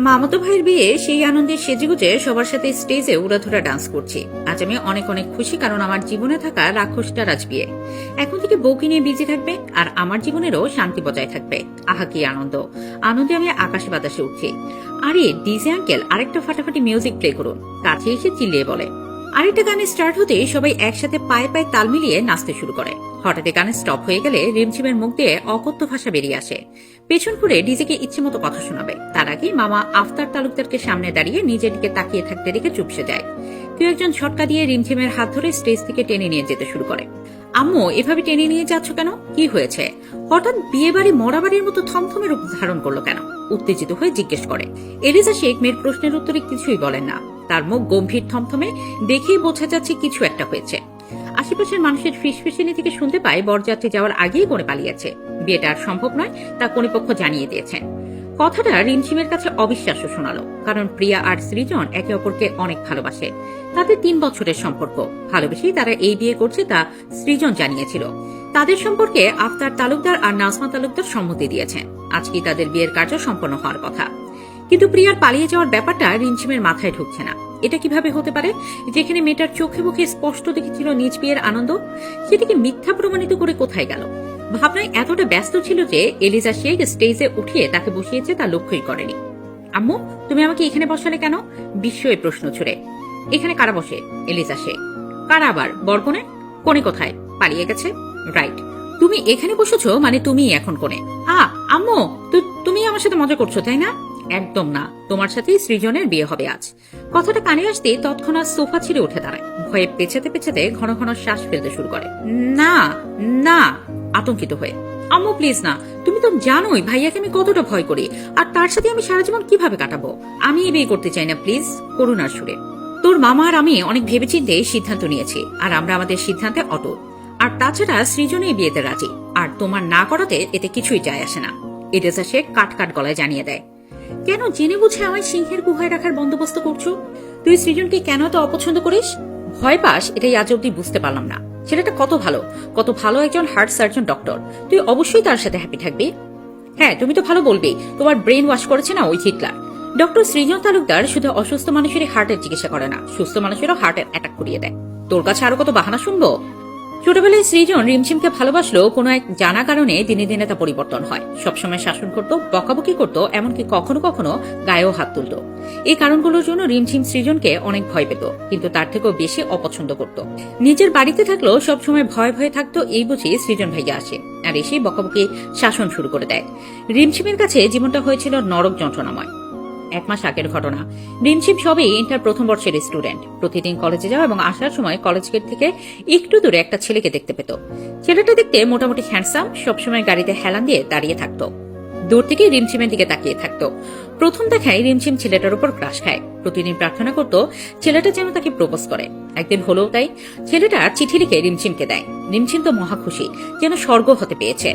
মামাতো ভাইয়ের বিয়ে সেই আনন্দে সেজেগুজে সবার সাথে স্টেজে উড়াধুরা ডান্স করছি। আজ আমি অনেক অনেক খুশি কারণ আমার জীবনে থাকা রাক্ষসটা রাজ বিয়ে। এখন থেকে বউকে নিয়ে বিজি থাকবে? আর আমার জীবনেরও শান্তি বজায় থাকবে। আহা, কি আনন্দ। আনন্দে আমি আকাশে বাতাসে উঠছি। আরে, ডিজে আঙ্কেল, আরেকটা ফাটাফাটি মিউজিক প্লে করুন। কাছে এসে চিল্লিয়ে বলে আরেকটা গানে স্টার্ট হতে সবাই একসাথে পায়ে পায়ে তাল মিলিয়ে নাচতে শুরু করে। হঠাৎ গানে স্টপ হয়ে গেলে রিমঝিমের মুখ দিয়ে অকথ্য ভাষা বেরিয়ে আসে। পেছন ঘুরে ডিজেকে ইচ্ছে মতো কথা শোনাবে। তার আগে মামা আফতার তালুকদারকে সামনে দাঁড়িয়ে নিজের দিকে তাকিয়ে থাকতে দেখে চুপসে যায়। কেউ একজন ঝটকা দিয়ে রিমঝিমের হাত ধরে স্টেজ থেকে টেনে নিয়ে যেতে শুরু করে। আম্মু, এভাবে টেনে নিয়ে যাচ্ছ কেন? কি হয়েছে? হঠাৎ বিয়ে বাড়ি মরা বাড়ির মতো থমথমে রূপ ধারণ করল কেন? উত্তেজিত হয়ে জিজ্ঞেস করে। এলিজা শেখ মেয়ের প্রশ্নের উত্তরে কিছুই বলেন না। তার মুখ গম্ভীর থমথমে দেখেই বোঝা যাচ্ছে কিছু একটা হয়েছে। আশেপাশের মানুষের ফিসফিসিনি থেকে শুনতে পায় বরযাত্রী যাওয়ার আগেই কোণে পালিয়েছে। বিয়েটা আর সম্ভব নয়, তা কর্তৃপক্ষ জানিয়ে দিয়েছেন কথাটা রিমঝিমের কাছে অবিশ্বাস্য শোনালো, কারণ প্রিয়া আর সৃজন একে অপরকে অনেক ভালোবাসে। তাদের তিন বছরের সম্পর্ক, ভালোবেসেই তারা এই বিয়ে করছে তা সৃজন জানিয়েছিল। তাদের সম্পর্কে আফতার তালুকদার আর নাজমা তালুকদার সম্মতি দিয়েছেন আজকেই তাদের বিয়ের কার্য সম্পন্ন হওয়ার কথা। কিন্তু প্রিয়ার পালিয়ে যাওয়ার ব্যাপারটা রিমঝিমের মাথায় ঢুকছে না। এটা কীভাবে হতে পারে? যেখানে মেয়েটার চোখে মুখে স্পষ্ট দেখেছিল নিজ বিয়ের আনন্দ সেটাকে মিথ্যা প্রমাণিত করে কোথায় গেল? ভাবনায় এতটা ব্যস্ত ছিল যে এলিজা শেখ স্টেজে উঠিয়ে তাকে বসিয়েছে তা লক্ষ্যই করেনি। আম্মু, তুমি আমাকে এখানে বসালে কেন? বিস্ময়ে প্রশ্ন ছুড়ে। এখানে কারা বসে? এলিজা শেখ। কারা আবার? বরকনে কোনে কোথায়? পালিয়ে গেছে? রাইট। তুমি এখানে বসেছো মানে তুমি এখন কোনে। আ আম্মু তুমি আমার সাথে মজা করছ, তাই না? একদম না। তোমার সাথেই সৃজনের বিয়ে হবে আজ। কথাটা কানে আসতে তৎক্ষণাৎ সোফা ছিঁড়ে উঠে দাঁড়ায়। ভয়ে পেছাতে পেছাতে ঘন ঘন শ্বাস ফেলতে শুরু করে। না না, আতঙ্কিত হয়ে। আম্মু প্লিজ না, তুমি তো জানোই ভাইয়াকে আমি কতটা ভয় করি। আর তার সাথে আমি সারা জীবন কীভাবে কাটাবো? আমি এই বিয়ে করতে চাই না প্লিজ করুণার সুরে। তোর মামা আর আমি অনেক ভেবেচিন্তে সিদ্ধান্ত নিয়েছি, আর আমরা আমাদের সিদ্ধান্তে অটল। আর তাছাড়া সৃজনে এই বিয়েতে রাজি, আর তোমার না করাতে এতে কিছুই যায় আসে না। এডেসা শেখ কাট কাট গলায় জানিয়ে দেয়। কেন জেনে বুঝে আমায় সিংহের গুহায় রাখার বন্দোবস্ত করছ? তুই সৃজনকে কেন তো অপছন্দ করিস? ভয় পাস, এটাই আজ অব্দি বুঝতে পারলাম না। ছেলেটা কত ভালো কত ভালো একজন হার্ট সার্জন ডক্টর। তুই অবশ্যই তার সাথে হ্যাপি থাকবি। হ্যাঁ তুমি তো ভালো বলবেই তোমার ব্রেন ওয়াশ করেছে না ওই হিটলার। ডক্টর সৃজন তালুকদার শুধু অসুস্থ মানুষেরই হার্টের চিকিৎসা করে না, সুস্থ মানুষেরও হার্টের অ্যাটাক করিয়ে দেয়। তোর কাছে আরও কত বাহানা শুনব? ছোটবেলায় সৃজন রিমঝিমকে ভালোবাসলেও কোনো এক জানা কারণে দিনে দিনে তা পরিবর্তন হয়। সবসময় শাসন করত, বকাবকি করত, এমনকি কখনো কখনো গায়েও হাত তুলত। এই কারণগুলোর জন্য রিমঝিম সৃজনকে অনেক ভয় পেত, কিন্তু তার থেকেও বেশি অপছন্দ করত। নিজের বাড়িতে থাকলেও সবসময় ভয় ভয়ে থাকতো, এই বুঝে সৃজন ভাইয়া আসে, আর এসে বকাবকি শাসন শুরু করে দেয়। রিমঝিমের কাছে জীবনটা হয়েছিল নরক যন্ত্রণাময়। এক মাস আগের ঘটনা। রিমঝিম সবই ইন্টার প্রথম বর্ষের স্টুডেন্ট প্রতিদিন কলেজে যাওয়া এবং আসার সময় কলেজ গেট থেকে একটু দূরে একটা ছেলেকে দেখতে পেত। ছেলেটা দেখতে মোটামুটি হ্যান্ডসাম সবসময় গাড়িতে হেলান দিয়ে দাঁড়িয়ে থাকতো। দূর থেকে রিমঝিমের দিকে তাকিয়ে থাকতো। প্রথম দেখায় রিমঝিম ছেলেটার উপর ক্রাশ খায়। প্রতিদিন প্রার্থনা করত, ছেলেটা যেন তাকে প্রপোজ করে। একদিন হলেও তাই, ছেলেটা চিঠি লিখে রিমঝিমকে দেয়। রিমঝিম তো মহা খুশি, যেন স্বর্গ হতে পেয়েছে।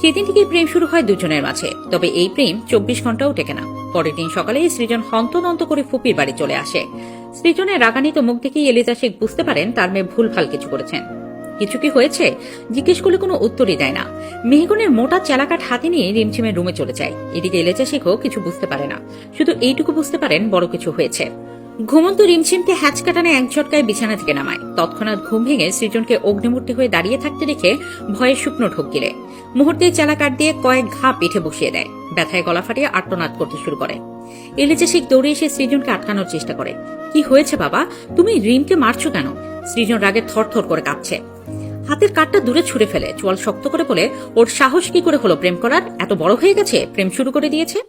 সেদিন থেকে প্রেম শুরু হয় দুজনের মাঝে, তবে এই প্রেম চব্বিশ ঘন্টাও টেকে না। পরের দিন সকালে সৃজন হন্তদন্ত করে ফুপির বাড়ি চলে আসে। সৃজনের রাগানিত মুখ দেখেই এলিজা শেখ বুঝতে পারেন তার মেয়ে ভুলভাল কিছু করেছেন। কিছু কি হয়েছে? জিজ্ঞেস করলে কোনো উত্তরই দেয় না। মেহগুনের মোটা চালাকাট হাতে নিয়ে রিমঝিমের রুমে চলে যায়। এদিকে এলেজা শেখও কিছু বুঝতে পারে না। শুধু এইটুকু বুঝতে পারেন বড় কিছু হয়েছে। ঘুমন্ত রিমঝিমকে হ্যাচ কাটানে এক ঝটকায় বিছানা থেকে নামায়। তৎক্ষণাৎ ঘুম ভেঙে সৃজনকে অগ্নিমূর্তি হয়ে দাঁড়িয়ে থাকতে দেখে ভয়ে শুকনো ঢোক গিলে। মুহূর্তে চালা কাট দিয়ে কয়েক ঘা পিঠে বসিয়ে দেয়। ব্যথায় গলা ফাটিয়ে আর্তনাদ করতে শুরু করে। এলেজা শেখ দৌড়ে এসে সৃজনকে আটকানোর চেষ্টা করে। কি হয়েছে বাবা? তুমি রিমকে মারছো কেন? সৃজন রাগে থরথর করে কাঁপছে। হাতের কাঠটা দূরে ছুঁড়ে ফেলে, চোয়াল শক্ত করে বলে, ওর সাহস কি করে হলো প্রেম করার? এত বড় হয়ে গেছে? প্রেম শুরু করে দিয়েছে?